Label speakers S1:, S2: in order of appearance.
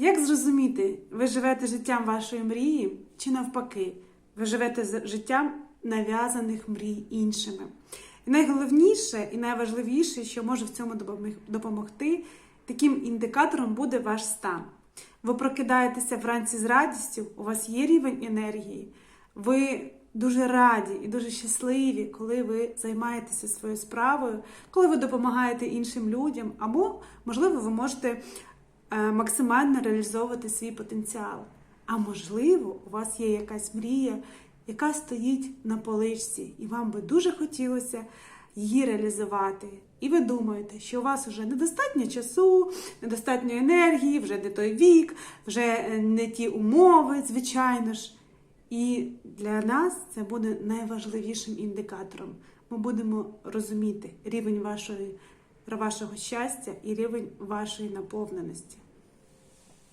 S1: Як зрозуміти, ви живете життям вашої мрії чи навпаки, ви живете життям нав'язаних мрій іншими? І найголовніше і найважливіше, що може в цьому допомог- допомогти, таким індикатором буде ваш стан. Ви прокидаєтеся вранці з радістю, у вас є рівень енергії, ви дуже раді і дуже щасливі, коли ви займаєтеся своєю справою, коли ви допомагаєте іншим людям, або, можливо, ви можете максимально реалізовувати свій потенціал. А можливо, у вас є якась мрія, яка стоїть на поличці, і вам би дуже хотілося її реалізувати. І ви думаєте, що у вас вже недостатньо часу, недостатньо енергії, вже не той вік, вже е, не ті умови, звичайно ж. І для нас це буде найважливішим індикатором. Ми будемо розуміти рівень вашої, вашого щастя і рівень вашої наповненості.